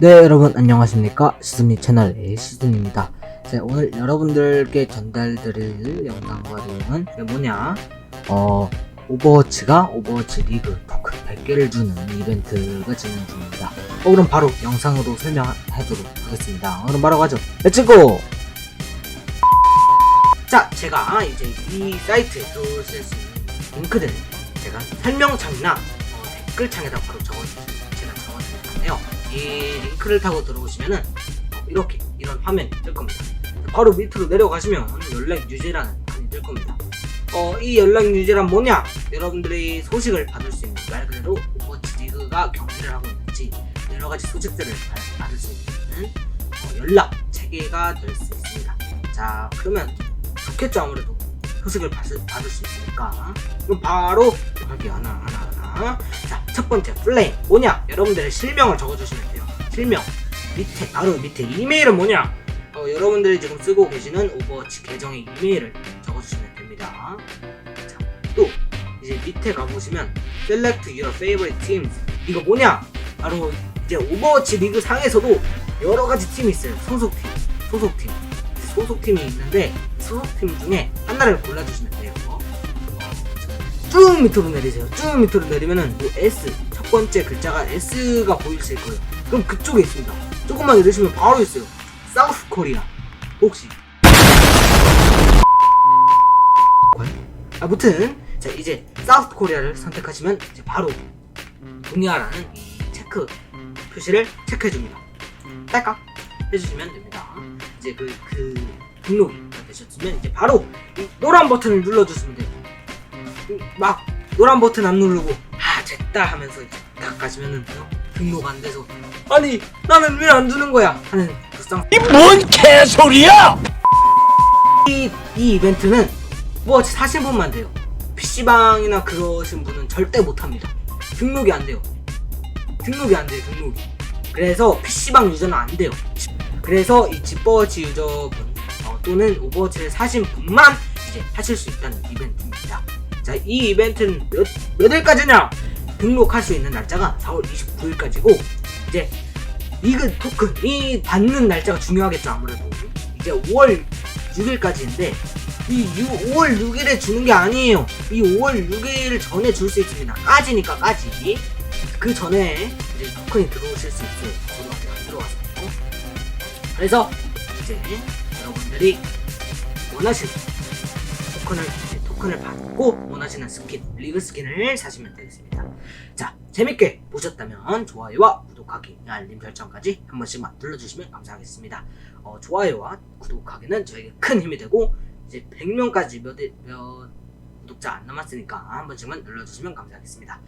네 여러분 안녕하십니까? 시드니 채널의 시드니입니다. 자, 오늘 여러분들께 전달드릴 영상과 내용은 뭐냐? 어 오버워치가 오버워치 리그 토큰 100개를 주는 이벤트가 진행 중입니다. 어, 그럼 바로 영상으로 설명하도록 하겠습니다. 그럼 바로 가죠? 렛츠고 자 제가 이제 이 사이트에 들어오실 수 있는 링크들을 제가 설명창이나 어, 댓글창에다 바로 적어주시면 제가 적어드릴 건데요. 이 링크를 타고 들어오시면은 어, 이렇게 이런 화면이 뜰 겁니다. 바로 밑으로 내려가시면 연락 유지라는 판이 뜰 겁니다. 어, 이 연락 유지란 뭐냐? 여러분들이 소식을 받을 수 있는 말 그대로 오버워치 리그가 경기를 하고 있는지 여러 가지 소식들을 받- 받을 수 있는 어, 연락 체계가 될 수 있습니다. 자, 그러면 좋겠죠 아무래도 소식을 받을, 받을 수 있으니까 그럼 바로 갈게요 하나 하나 하나 자, 첫 번째 플레임 뭐냐? 여러분들의 실명을 적어주시면 돼요. 실명 밑에 바로 밑에 이메일은 뭐냐? 어, 여러분들이 지금 쓰고 계시는 오버워치 계정의 이메일을 적어주시면 됩니다. 자, 또 이제 밑에 가보시면 Select Your Favorite Teams 이거 뭐냐? 바로 이제 오버워치 리그 상에서도 여러 가지 팀이 있어요. 소속팀, 소속팀, 소속팀이 있는데 소속팀 중에 하나를 골라주시면 돼요. 쭉 밑으로 내리세요. 쭉 밑으로 내리면은 요 S 첫 번째 글자가 S가 보이실 거예요. 그럼 그쪽에 있습니다. 조금만 내리시면 바로 있어요. 사우스 코리아. 혹시 아무튼 자 이제 사우스 코리아를 선택하시면 이제 바로 동의하라는 이 체크 표시를 체크해 줍니다. 딸깍 해주시면 됩니다. 이제 그, 그 등록이 되셨으면 이제 바로 이 노란 버튼을 눌러주시면 돼요. 막 노란 버튼 안 누르고 아 됐다 하면서 이제 딱 가시면은 어, 등록 안 돼서. 아니 나는 왜 안 주는 거야? 하는 불쌍 이 뭔 개소리야! 이, 이 이벤트는 뭐 사신 분만 돼요. PC방이나 그러신 분은 절대 못합니다. 등록이 안 돼요. 등록이 안 돼요 등록이. 그래서 PC방 유저는 안 돼요. 그래서 이 집버워치 유저분 어, 또는 오버워치를 사신 분만 이제 하실 수 있다는 이벤트입니다. 자, 이 이벤트는 몇, 몇 일까지냐? 등록할 수 있는 날짜가 4월 29일까지고, 이제, 리그 토큰이 받는 날짜가 중요하겠죠, 아무래도. 이제 5월 6일까지인데, 이 6, 5월 6일에 주는 게 아니에요. 이 5월 6일 전에 줄 수 있습니다. 까지니까 까지. 그 전에 이제 토큰이 들어오실 수 있어요. 저도 아직 안 들어왔어요. 그래서, 이제, 여러분들이 원하시는 토큰을 토큰을 받고 원하시는 스킨 리그 스킨을 사시면 되겠습니다. 자 재밌게 보셨다면 좋아요와 구독하기 알림 설정까지 한 번씩만 눌러주시면 감사하겠습니다. 어, 좋아요와 구독하기는 저에게 큰 힘이 되고 이제 100명까지 몇, 몇 구독자 안 남았으니까 한 번씩만 눌러주시면 감사하겠습니다.